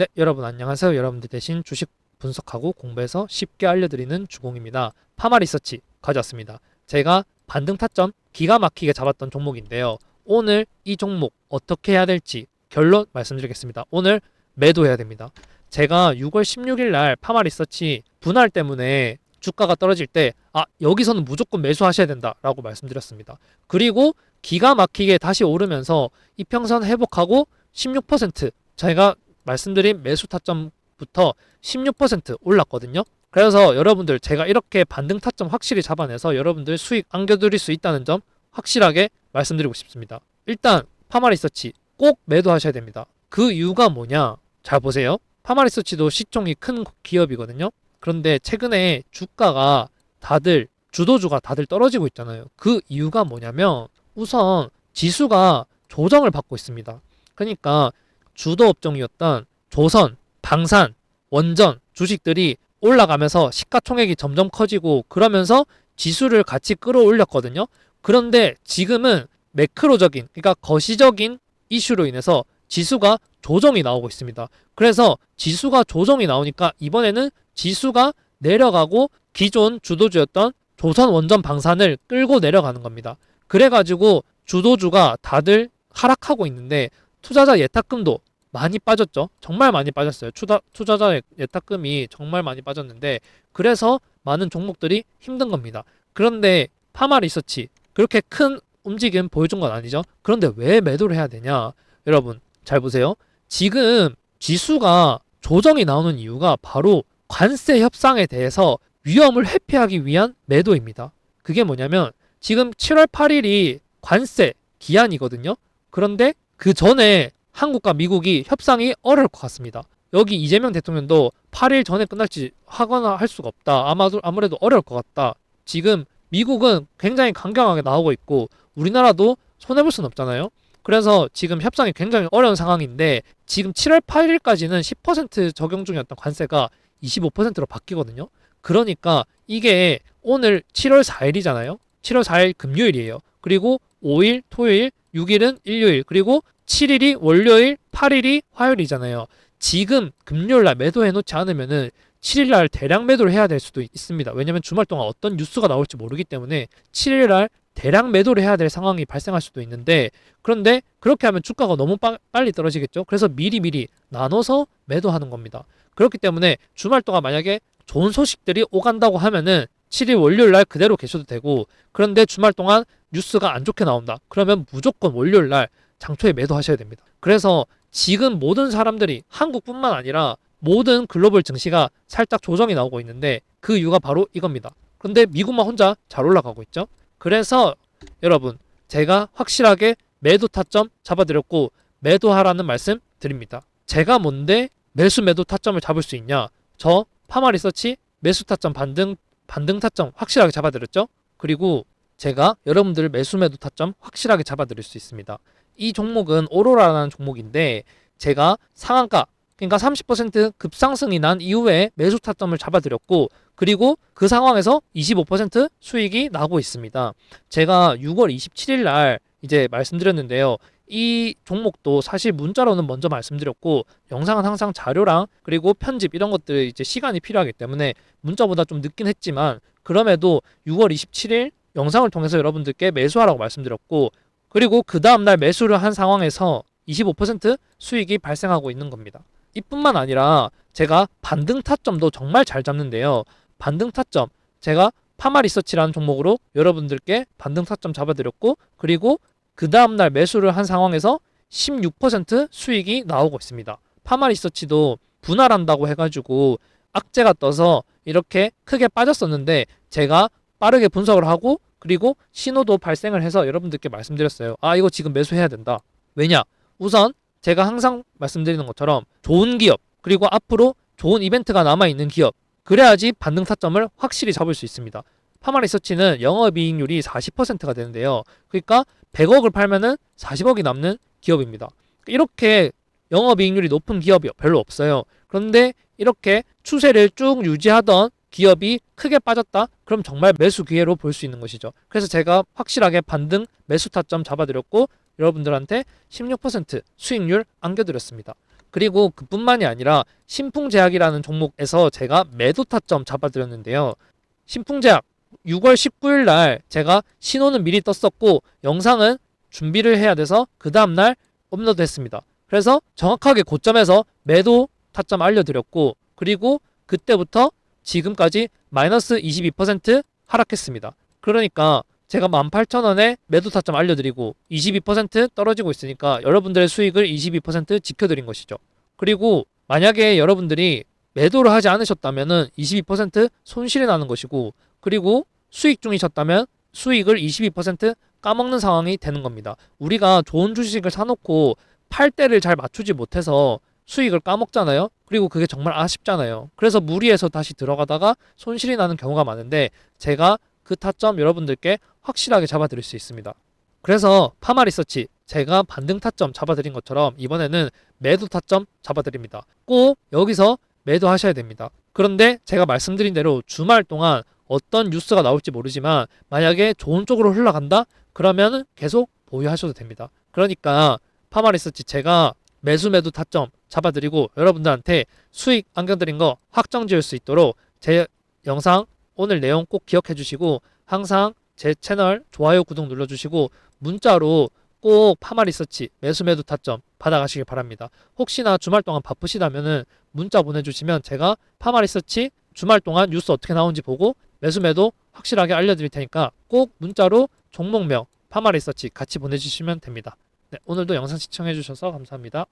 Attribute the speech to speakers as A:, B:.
A: 네, 여러분 안녕하세요. 여러분들 대신 주식 분석하고 공부해서 쉽게 알려드리는 주공입니다. 파마 리서치 가져왔습니다. 제가 반등 타점 기가 막히게 잡았던 종목인데요. 오늘 이 종목 어떻게 해야 될지 결론 말씀드리겠습니다. 오늘 매도해야 됩니다. 제가 6월 16일 날 파마 리서치 분할 때문에 주가가 떨어질 때, 아, 여기서는 무조건 매수하셔야 된다 라고 말씀드렸습니다. 그리고 기가 막히게 다시 오르면서 이평선 회복하고 16% 제가 말씀드린 매수 타점부터 16% 올랐거든요. 그래서 여러분들 제가 이렇게 반등 타점 확실히 잡아내서 여러분들 수익 안겨드릴 수 있다는 점 확실하게 말씀드리고 싶습니다. 일단 파마리서치 꼭 매도하셔야 됩니다. 그 이유가 뭐냐? 잘 보세요. 파마리서치도 시총이 큰 기업이거든요. 그런데 최근에 주가가 다들 주도주가 다들 떨어지고 있잖아요. 그 이유가 뭐냐면 우선 지수가 조정을 받고 있습니다. 그러니까 주도 업종이었던 조선, 방산, 원전 주식들이 올라가면서 시가총액이 점점 커지고 그러면서 지수를 같이 끌어올렸거든요. 그런데 지금은 매크로적인 그러니까 거시적인 이슈로 인해서 지수가 조정이 나오고 있습니다. 그래서 지수가 조정이 나오니까 이번에는 지수가 내려가고 기존 주도주였던 조선 원전 방산을 끌고 내려가는 겁니다. 그래가지고 주도주가 다들 하락하고 있는데 투자자 예탁금도 많이 빠졌죠. 정말 많이 빠졌어요. 투자, 투자자 예탁금이 정말 많이 빠졌는데 그래서 많은 종목들이 힘든 겁니다. 그런데 파마 리서치 그렇게 큰 움직임 보여준 건 아니죠. 그런데 왜 매도를 해야 되냐? 여러분 잘 보세요. 지금 지수가 조정이 나오는 이유가 바로 관세 협상에 대해서 위험을 회피하기 위한 매도입니다. 그게 뭐냐면 지금 7월 8일이 관세 기한이거든요. 그런데 그 전에 한국과 미국이 협상이 어려울 것 같습니다. 여기 이재명 대통령도 8일 전에 끝날지 하거나 할 수가 없다. 아마도 아무래도 어려울 것 같다. 지금 미국은 굉장히 강경하게 나오고 있고 우리나라도 손해볼 수는 없잖아요. 그래서 지금 협상이 굉장히 어려운 상황인데 지금 7월 8일까지는 10% 적용 중이었던 관세가 25%로 바뀌거든요. 그러니까 이게 오늘 7월 4일이잖아요. 7월 4일 금요일이에요. 그리고 5일 토요일, 6일은 일요일, 그리고 7일이 월요일, 8일이 화요일이잖아요. 지금 금요일 날 매도해 놓지 않으면은 7일 날 대량 매도를 해야 될 수도 있습니다. 왜냐면 주말 동안 어떤 뉴스가 나올지 모르기 때문에 7일 날 대량 매도를 해야 될 상황이 발생할 수도 있는데 그런데 그렇게 하면 주가가 너무 빠, 빨리 떨어지겠죠. 그래서 미리미리 나눠서 매도하는 겁니다. 그렇기 때문에 주말 동안 만약에 좋은 소식들이 오간다고 하면은 7일 월요일 날 그대로 계셔도 되고 그런데 주말 동안 뉴스가 안 좋게 나온다. 그러면 무조건 월요일 날 장초에 매도하셔야 됩니다. 그래서 지금 모든 사람들이 한국뿐만 아니라 모든 글로벌 증시가 살짝 조정이 나오고 있는데 그 이유가 바로 이겁니다. 그런데 미국만 혼자 잘 올라가고 있죠. 그래서 여러분 제가 확실하게 매도 타점 잡아드렸고 매도하라는 말씀 드립니다. 제가 뭔데 매수 매도 타점을 잡을 수 있냐? 저 파마 리서치 매수 타점 반등 반등 타점 확실하게 잡아드렸죠. 그리고 제가 여러분들 매수 매도 타점 확실하게 잡아드릴 수 있습니다. 이 종목은 오로라라는 종목인데 제가 상한가 그러니까 30% 급상승이 난 이후에 매수 타점을 잡아드렸고 그리고 그 상황에서 25% 수익이 나고 있습니다. 제가 6월 27일 날 이제 말씀드렸는데요. 이 종목도 사실 문자로는 먼저 말씀드렸고 영상은 항상 자료랑 그리고 편집 이런 것들 이제 시간이 필요하기 때문에 문자보다 좀 늦긴 했지만 그럼에도 6월 27일 영상을 통해서 여러분들께 매수하라고 말씀드렸고 그리고 그 다음날 매수를 한 상황에서 25% 수익이 발생하고 있는 겁니다. 이뿐만 아니라 제가 반등 타점도 정말 잘 잡는데요. 반등 타점 제가 파마 리서치라는 종목으로 여러분들께 반등 타점 잡아드렸고 그리고 그 다음날 매수를 한 상황에서 16% 수익이 나오고 있습니다. 파마 리서치도 분할한다고 해가지고 악재가 떠서 이렇게 크게 빠졌었는데 제가 빠르게 분석을 하고 그리고 신호도 발생을 해서 여러분들께 말씀드렸어요. 아 이거 지금 매수해야 된다. 왜냐? 우선 제가 항상 말씀드리는 것처럼 좋은 기업 그리고 앞으로 좋은 이벤트가 남아 있는 기업 그래야지 반등 타점을 확실히 잡을 수 있습니다. 파마 리서치는 영업이익률이 40%가 되는데요. 그러니까 100억을 팔면은 40억이 남는 기업입니다. 이렇게 영업이익률이 높은 기업이 별로 없어요. 그런데 이렇게 추세를 쭉 유지하던 기업이 크게 빠졌다? 그럼 정말 매수 기회로 볼 수 있는 것이죠. 그래서 제가 확실하게 반등 매수 타점 잡아드렸고 여러분들한테 16% 수익률 안겨드렸습니다. 그리고 그뿐만이 아니라 신풍제약이라는 종목에서 제가 매도 타점 잡아드렸는데요. 신풍제약 6월 19일 날 제가 신호는 미리 떴었고 영상은 준비를 해야 돼서 그 다음날 업로드했습니다. 그래서 정확하게 고점에서 매도 타점 알려드렸고 그리고 그때부터 지금까지 마이너스 22% 하락했습니다. 그러니까 제가 18,000원에 매도 타점 알려드리고 22% 떨어지고 있으니까 여러분들의 수익을 22% 지켜드린 것이죠. 그리고 만약에 여러분들이 매도를 하지 않으셨다면은 22% 손실이 나는 것이고 그리고 수익 중이셨다면 수익을 22% 까먹는 상황이 되는 겁니다. 우리가 좋은 주식을 사놓고 팔 때를 잘 맞추지 못해서 수익을 까먹잖아요. 그리고 그게 정말 아쉽잖아요. 그래서 무리해서 다시 들어가다가 손실이 나는 경우가 많은데 제가 그 타점 여러분들께 확실하게 잡아드릴 수 있습니다. 그래서 파마 리서치 제가 반등 타점 잡아드린 것처럼 이번에는 매도 타점 잡아드립니다. 꼭 여기서 매도하셔야 됩니다. 그런데 제가 말씀드린 대로 주말 동안 어떤 뉴스가 나올지 모르지만 만약에 좋은 쪽으로 흘러간다? 그러면 계속 보유하셔도 됩니다. 그러니까 파마 리서치 제가 매수 매도 타점 잡아드리고 여러분들한테 수익 안겨드린 거 확정 지을 수 있도록 제 영상 오늘 내용 꼭 기억해 주시고 항상 제 채널 좋아요 구독 눌러주시고 문자로 꼭 파마 리서치 매수 매도 타점 받아가시길 바랍니다. 혹시나 주말 동안 바쁘시다면은 문자 보내주시면 제가 파마 리서치 주말 동안 뉴스 어떻게 나오는지 보고 매수 매도 확실하게 알려드릴 테니까 꼭 문자로 종목명 파마 리서치 같이 보내주시면 됩니다. 네, 오늘도 영상 시청해 주셔서 감사합니다.